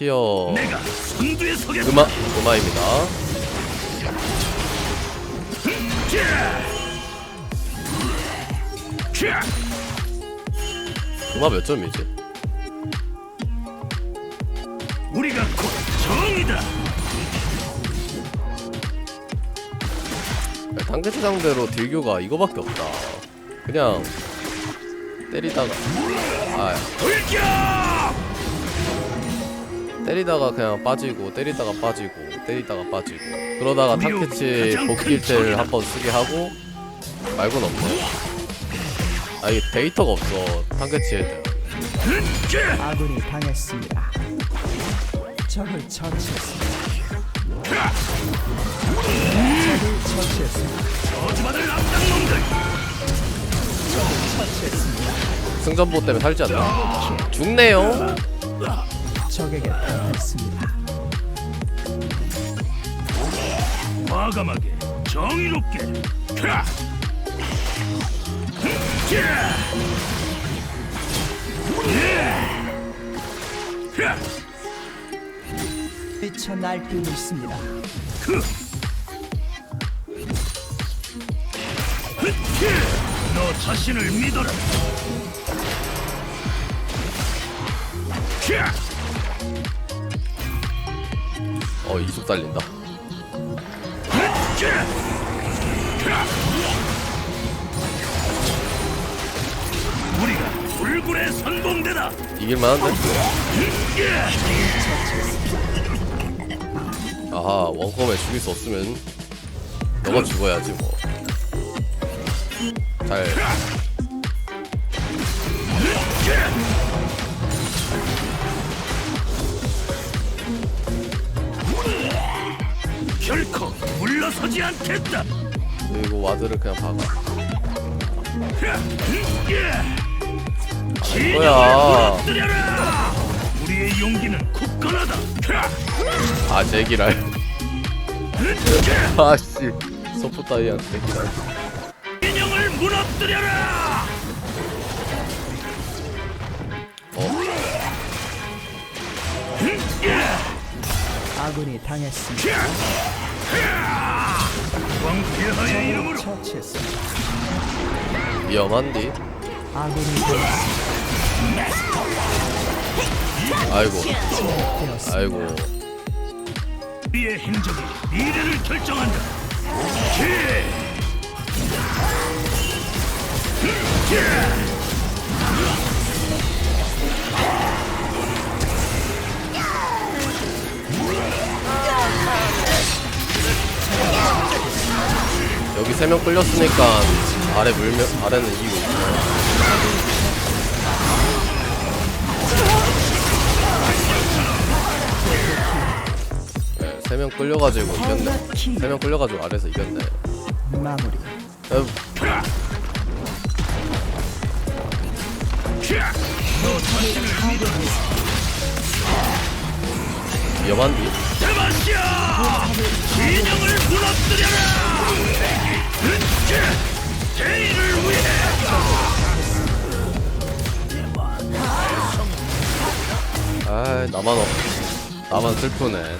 티어 내가 선두에 서겠다. 음아 음아입니다. 캬! 음아 몇 점이지? 우리가 곧 정이다. 당계체 상대로 딜교가 이거밖에 없다. 그냥 때리다가 아! 때리다가 그냥 빠지고 때리다가 빠지고 때리다가 빠지고 그러다가 탐캐치 복길때를 한 번 쓰게 하고 말고는 없네. 아 이게 데이터가 없어 탐캐치에 대한. 캬! 아군이 당했습니다. 적을 처치했습니다. 적을 처치했습니다. 저주받을 악당놈들. 처치했습니다. 승전보 때문에 살지 않나? 죽네요. 적에게 당했습니다. 과감하게 정의롭게. 캬! 캬! 예! 캬! 미쳐 날뛰고 있습니다. 너 자신을 믿어라. 캬! 어 이속 달린다. 우리가 불굴의 선봉대다. 이길만한데? 예! 아하 원컴에 죽일 수 없으면 너가 죽어야지 뭐. 잘 결코 물러서지 않겠다. 그리고 와드를 그냥 박아. 무너뜨려라. 우리의 용기는 굳건하다. 아 제기랄. 아씨 따위한 제기랄. 진영을 무너뜨려라. 어 아군이 당했습니다. 처치했습니다. 위험한디. 아군이. 아이고 되었습니다. 아이고 우리의 행적이 미래를 결정한다. 여기 세 명 끌렸으니까 아래 물면 아래는 이기고 있어. 네, 세명 끌려가지고 이겼네. 세 명 끌려가지고 아래서 이겼네. 마무리. 어, 위험한디? 대마시아! 진영을 무너뜨려라! 아 나만 없 나만 슬프네.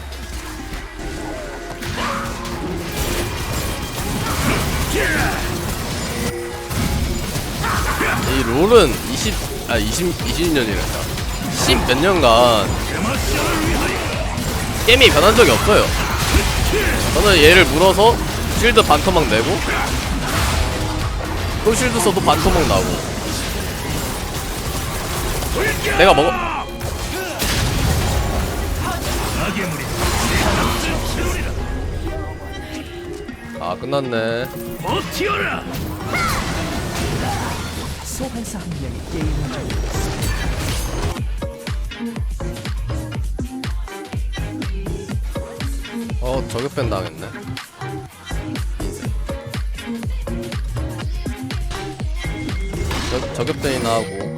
이 롤은 20, 아 20, 20년이란다. 10 몇 년간! 게임이 변한 적이 없어요. 저는 얘를 물어서 실드 반토막 내고 또 실드 써도 반토막 나고 내가 먹어! 아 끝났네 버티어라! 소환사 한 명이 게임을 종료했습니다. 어 저격밴 당했네 저, 저격밴이나 하고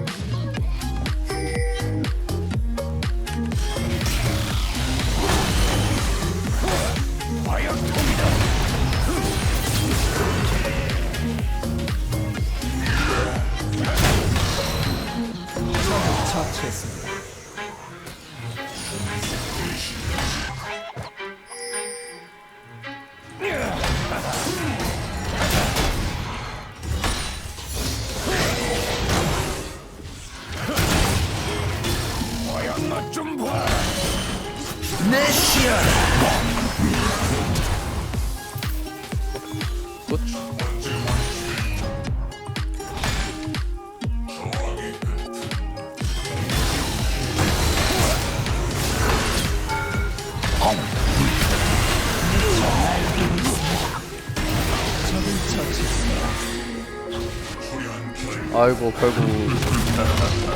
아이고 결국.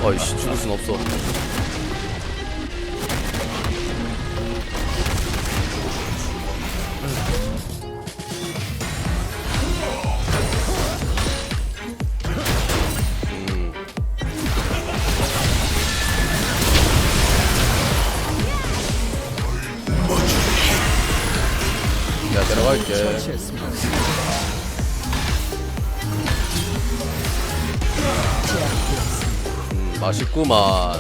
어이씨 죽을 순 없어. 음. 내가 데려갈게 음, 맛있구만.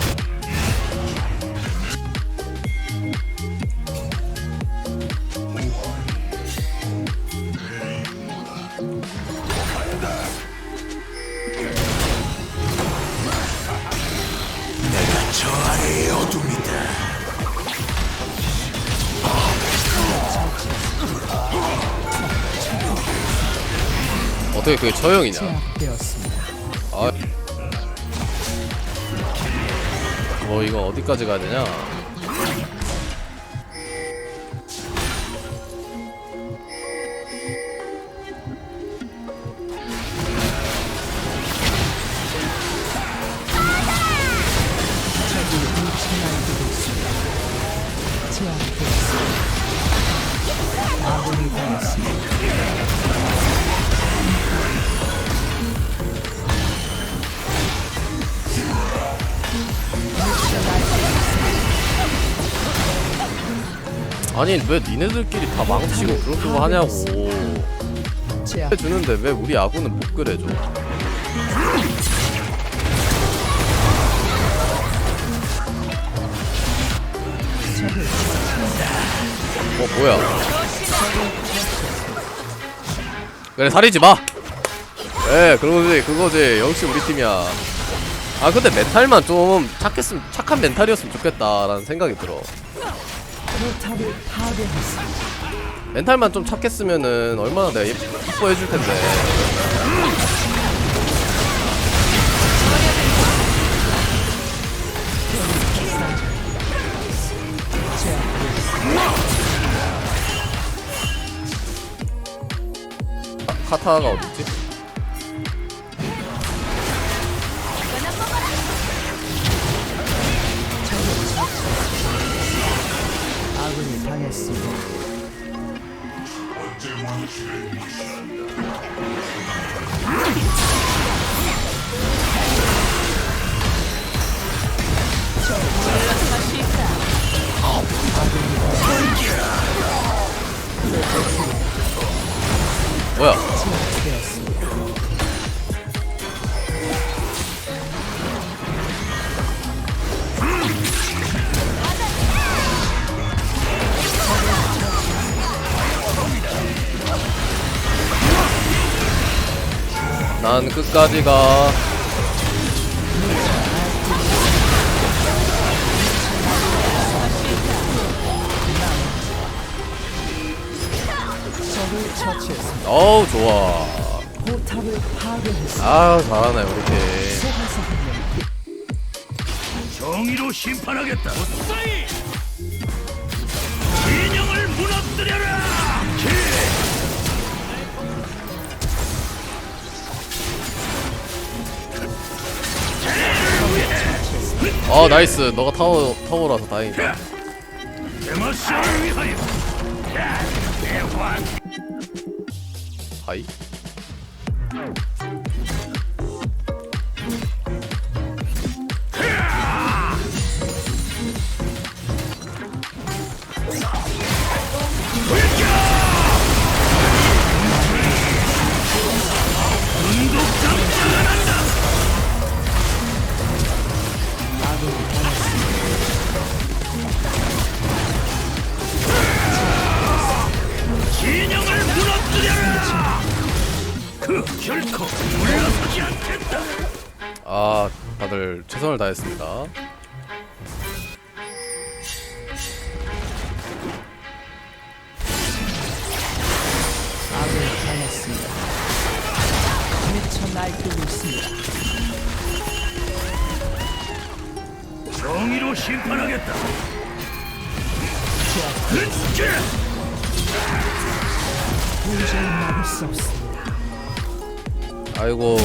어떻게 그게 처형이냐. 뭐 이거 어디까지 가야 되냐? 아니 왜 니네들끼리 다 망치고 그렇게 하냐고 해주는데 왜 우리 아군은 못 그래줘? 어 뭐야? 그래 살리지 마. 예, 그거지, 그거지. 역시 우리 팀이야. 아 근데 멘탈만 좀 착했으면 착한 멘탈이었으면 좋겠다라는 생각이 들어. 포탑을 파괴했습니다. 멘탈만 좀 착했으면은 얼마나 내가 예뻐, 예뻐해줄 텐데. 카- 카타가 어딨지? 난 끝까지 가. 어우 좋아. 아 잘하네 우리 팀. 정의로 심판하겠다. 진영을 무너뜨려라. 어 나이스. 너가 타워 타워라서 다행이다. 하이. 최선을 다했습니다. 아군을 향했습니다. 미쳐 날뛰고 있습니다. 정의로 심판하겠다. 으쌰! 도저히 막을 수 없습니다. 아이고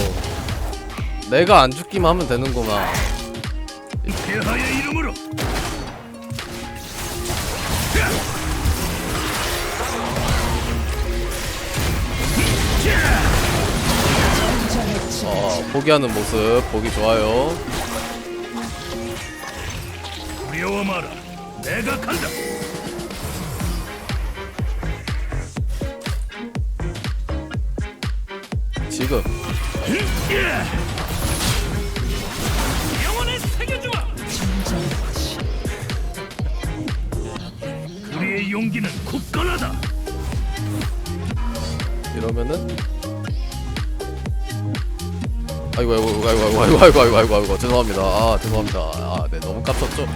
내가 안 죽기만 하면 되는구만 폐하의 이름으로 어 포기하는 모습 보기 좋아요 두려워 마라. 내가 간다. 지금 예! 영혼을 새겨주마. 우리의 용기는 굳건하다. 이러면은? 아이고 아이고 아이고 아이고 아이고 아이고 아이고 아이고 아이고. 죄송합니다. 아 죄송합니다. 아 네 너무 깝쳤죠?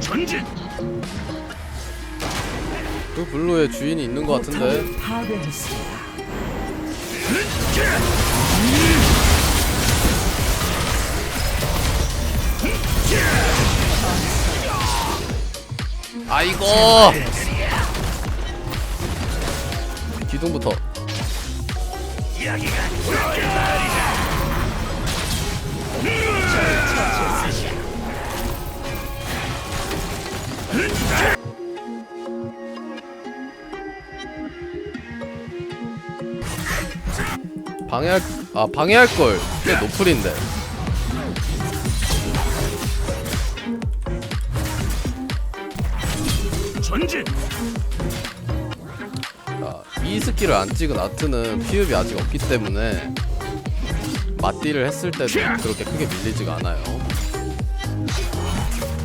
전진. 그 블루의 주인이 있는 것 같은데. 파괴했습니다. 아이고. 기둥부터. 방해할 아 방해할 걸꽤 노플인데 전진. 아, 이 스킬을 안 찍은 아트는 피읍이 아직 없기 때문에 맞디를 했을 때도 그렇게 크게 밀리지가 않아요.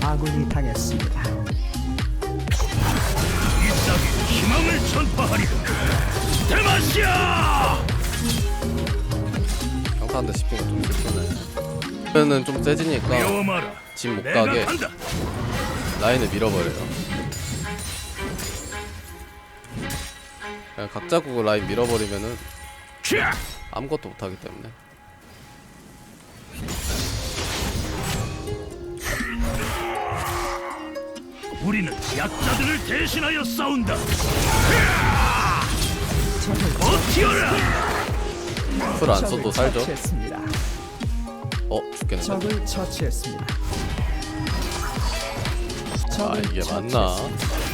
아군이 당했습니다. 이 땅에 희망을 전파하리라. 대마시아! 평타한테 씹히가 좀 슬프네. 그러면은 좀 세지니까 두려워 마라. 집 못 내가 가게 간다. 라인을 밀어버려요. 그냥 각자 구고 라인 밀어버리면은 캬! 아무것도 못하기 때문에 우리는 약자들을 대신하여 싸운다. 적을 버티어라! 풀안 적을 써도 살죠. 처치했습니다. 어 죽겠는데. 적을 처치했습니다. 아 적을 이게 맞나? 처치했습니다.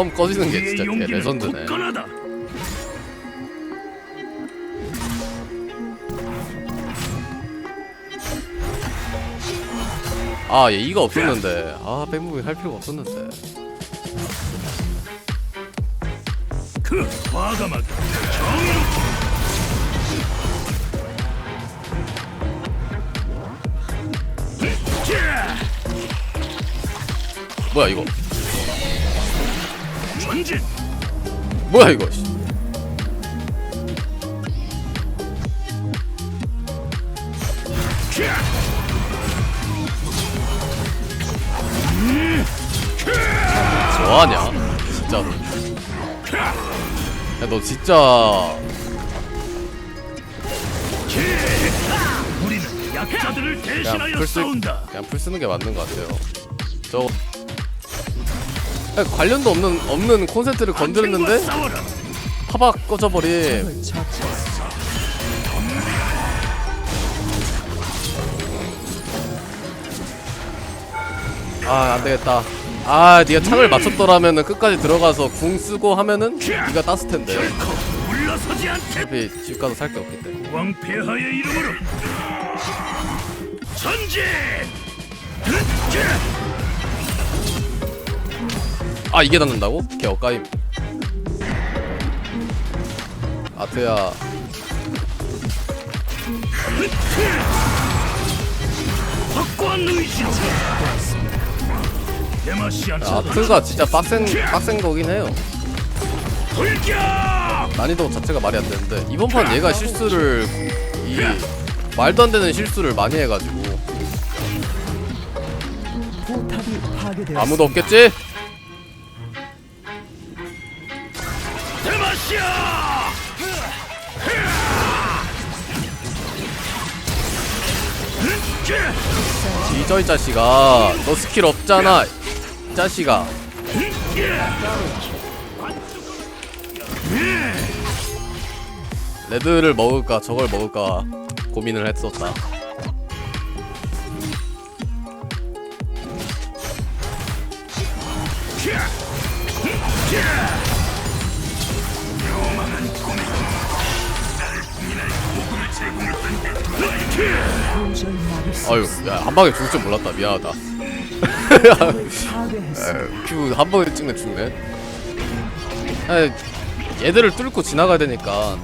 컴 꺼지는 게 진짜 개 레전드네. 아, 얘 이가 없었는데. 아, 백무빙 할 필요가 없었는데. 그 과감하게 정의롭게 캬! 뭐야 이거? 전진 뭐야 이거? 뭐하냐? 진짜로. 야, 너 진짜 우리는 약자들을 그냥 대신하여 풀 쓰, 싸운다. 그냥 풀 쓰는 게 맞는 것 같아요. 관련도 없는 없는 콘센트를 건드렸는데. 파박 처치했습니다. 아, 안 되겠다. 아, 네가 창을 맞췄더라면은 끝까지 들어가서 궁 쓰고 하면은 네가 땄을 텐데. 결코 물러서지 않겠다. 어차피 집 가서 살 게 없기 때문에. 전진! 아, 이게 닿는다고? 개 엇가임. 아트야, 대마시안 아트가 진짜 빡센 빡센 거긴 해요. 난이도 자체가 말이 안 되는데 이번 판 얘가 실수를 이 말도 안 되는 실수를 많이 해가지고. 아무도 없겠지? 뒤져 이 자식아. 너 스킬 없잖아. 이 자식아. 레드를 먹을까? 저걸 먹을까? 고민을 했었다 아유 야, 한 방에 죽을 줄 몰랐다. 미안하다. 파괴했습니다. 큐한 방에 찍네 죽네. 아, 얘들을 뚫고 지나가야 되니까.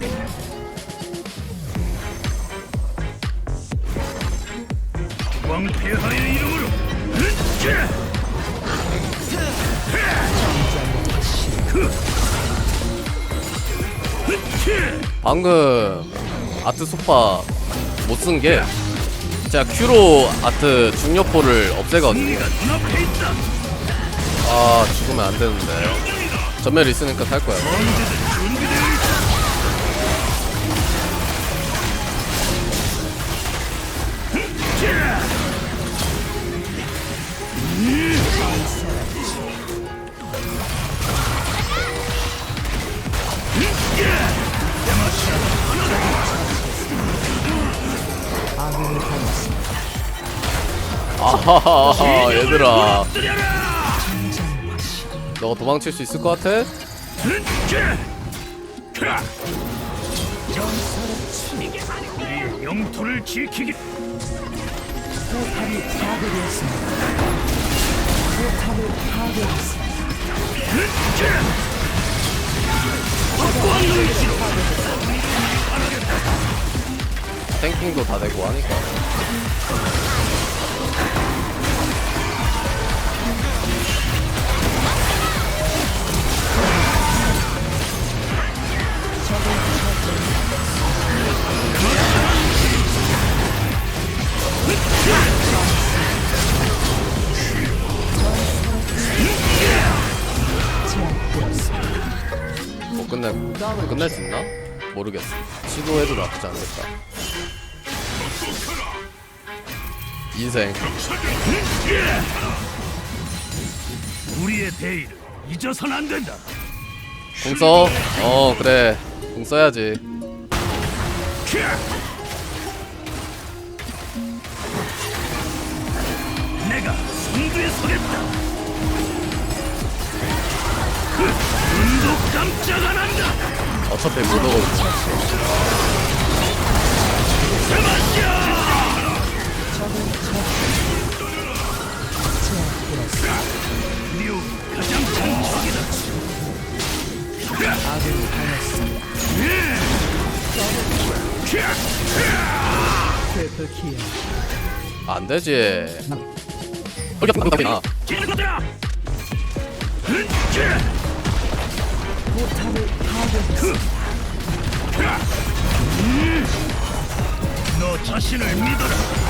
방금 아트 소파 못 쓴 게 제가 큐로 아트 중력포를 없애거든요. 아 죽으면 안 되는데. 전멸 있으니까 탈 거야. 준 아하하하 얘들아 너가 도망칠 수 있을 것 같아? 우리의 영토를 지키기 포탑이 파괴되었습니다. 포탑을 파괴했습니다. 확고한 의지로 탱킹도 다 되고 하니까. 뭐 끝내 뭐 끝낼 수 있나? 모르겠어 시도해도 나쁘지 않겠다 인생. 우리의 대의를 잊어선 안 된다. 공 써? 어 그래. 공 써야지. 내가 승부에 서겠다 눈도 깜짝 안 한다. 어차피 못 오거든. 미우 가장 안 되지 아, 기다려라 포탑을 파괴했습니다. 너 자신을 믿어라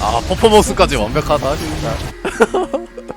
아 퍼포먼스까지 완벽하다 진짜